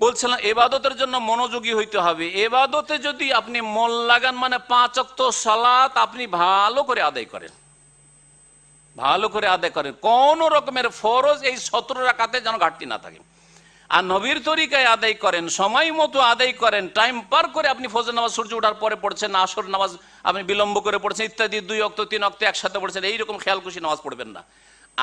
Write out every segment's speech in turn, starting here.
বলছিলাম, এবাদতের জন্য মনোযোগী হইতে হবে। এবাদতে যদি আপনি মন লাগান মানে পাঁচ অক্ত সালাত আপনি ভালো করে আদায় করেন। ভালো করে আদায় করেন। কোন রকমের ফরজ এই সতেরো রাখাতে যেন ঘাটতি না থাকে। আর নবীর তরিকায় আদায় করেন, সময় মতো আদায় করেন টাইম পার করে আপনি ফজর নামাজ, সূর্য ওঠার পরে পড়ছেন, আসর নামাজ আপনি বিলম্ব করে পড়ছেন, ইত্যাদি, দুই অক্ত, তিন অক্ত একসাথে পড়ছেন, এইরকম খেয়াল খুশি নামাজ পড়বেন না।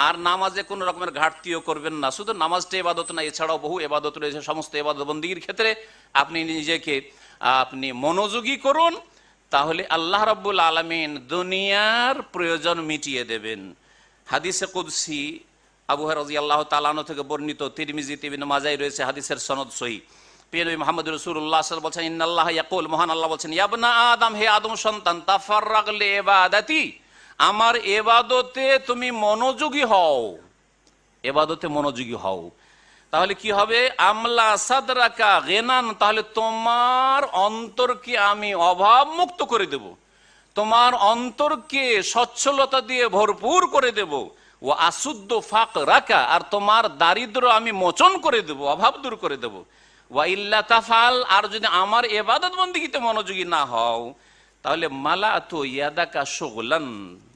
আর নামাজে কোনো রকমের ঘাটতিও করবেন না। শুধু নামাজটা এবাদত না, এছাড়াও বহু এবাদত রয়েছে, সমস্ত এবাদত বন্দীর ক্ষেত্রে আপনি নিজেকে, আপনি মনোযোগী করুন, তাহলে আল্লাহ রাব্বুল আলমিন দুনিয়ার প্রয়োজন মিটিয়ে দেবেন। হাদিসে কুদসি আবু রাজি আল্লাহ তালানো থেকে বর্ণিত তিরমিজি, তিবিন মাজাই রয়েছে, হাদিসের সনদ সহি। পেন মোহাম্মদ রসুল্লাহ বলছেন, ইন্নাল্লাহ ইয়াকুল মহান আল্লাহ বলছেন হে আদম সন্তান আমার এবাদতে তুমি মনোযোগী হও। এবাদতে মনোযোগী হও। তাহলে কি হবে? আমলা তাহলে তোমার অন্তরকে আমি অভাব মুক্ত করে দেব। তোমার অন্তরকে সচ্ছলতা দিয়ে ভরপুর করে দেব। ও আসুদ্ধ ফাঁক রাখা আর তোমার দারিদ্র আমি মোচন করে দেব, অভাব দূর করে দেব। ওয়া ইল্লা তাফাল আর যদি আমার এবাদত বন্দিগিতে মনোযোগী না হও, তাহলে মালা তো ইয়াদাকা শোগলান,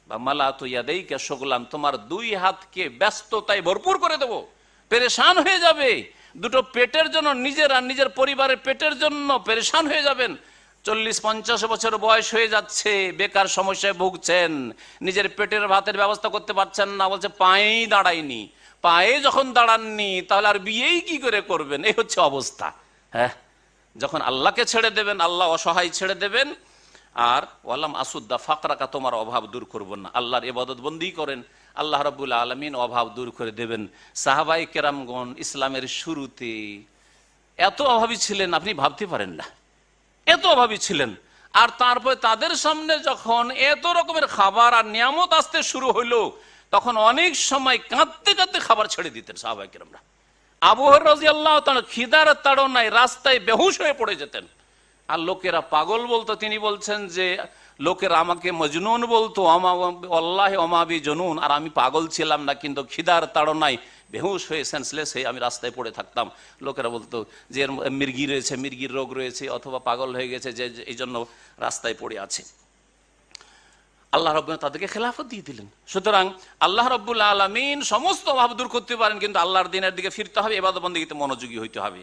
বা মালা তো ইয়াদাইকা শোগলান, তোমার দুই হাতকে ব্যস্ততায় ভরপুর করে দেব। পেরেশান হয়ে যাবে। দুটো পেটের জন্য নিজের আর নিজের পরিবারের পেটের জন্য পেরেশান হয়ে যাবেন। চল্লিশ পঞ্চাশ বছর বয়স হয়ে যাচ্ছে, বেকার সমস্যায় ভুগছেন, নিজের পেটের ভাতের ব্যবস্থা করতে পারছেন না, বলছে পায়েই দাঁড়ায়নি। পায়ে যখন দাঁড়াননি, তাহলে আর বিয়েই কি করে করবেন? এই হচ্ছে অবস্থা। হ্যাঁ? যখন আল্লাহকে ছেড়ে দেবেন, আল্লাহ অসহায় ছেড়ে দেবেন, আর ওয়ালাম আসুদ্দা, ফাকরাকা, তোমার অভাব দূর করব না। আল্লাহর এবাদত বন্দি করেন। আল্লাহ রবুল্লা আলমিন অভাব দূর করে দেবেন। সাহাবাই কেরামগণ ইসলামের শুরুতে এত অভাবী ছিলেন, আপনি ভাবতে পারেন না। এত অভাবী ছিলেন। আর তারপরে তাদের সামনে যখন এত রকমের খাবার আর নিয়ামত আসতে শুরু হইল, তখন অনেক সময় কাঁদতে কাঁদতে খাবার ছেড়ে দিতেন সাহাবাই আমরা আবহর রাজি আল্লাহ খিদার তাড়নায় রাস্তায় বেহুশ হয়ে পড়ে যেতেন। আর লোকেরা পাগল বলতো, তিনি বলছেন যে, লোকেরা আমাকে মজনুন বলতো আল্লাহ অমাবি জনুন, আর আমি পাগল ছিলাম না, কিন্তু খিদার তাড়নায় বেহুশ হয়ে সেন্সলেস হয়ে আমি রাস্তায় পড়ে থাকতাম। লোকেরা বলতো, যে মির্গি রয়েছে, মির্গির রোগ রয়েছে, অথবা পাগল হয়ে গেছে, যে যে, এই জন্য রাস্তায় পড়ে আছে। আল্লাহ রব তাদেরকে খেলাফত দিয়ে দিলেন। সুতরাং আল্লাহ রব্বুল আলমিন সমস্ত অভাব দূর করতে পারেন, কিন্তু আল্লাহর দিনের দিকে ফিরতে হবে এবার এবাদবন্দিতে মনোযোগী হইতে হবে।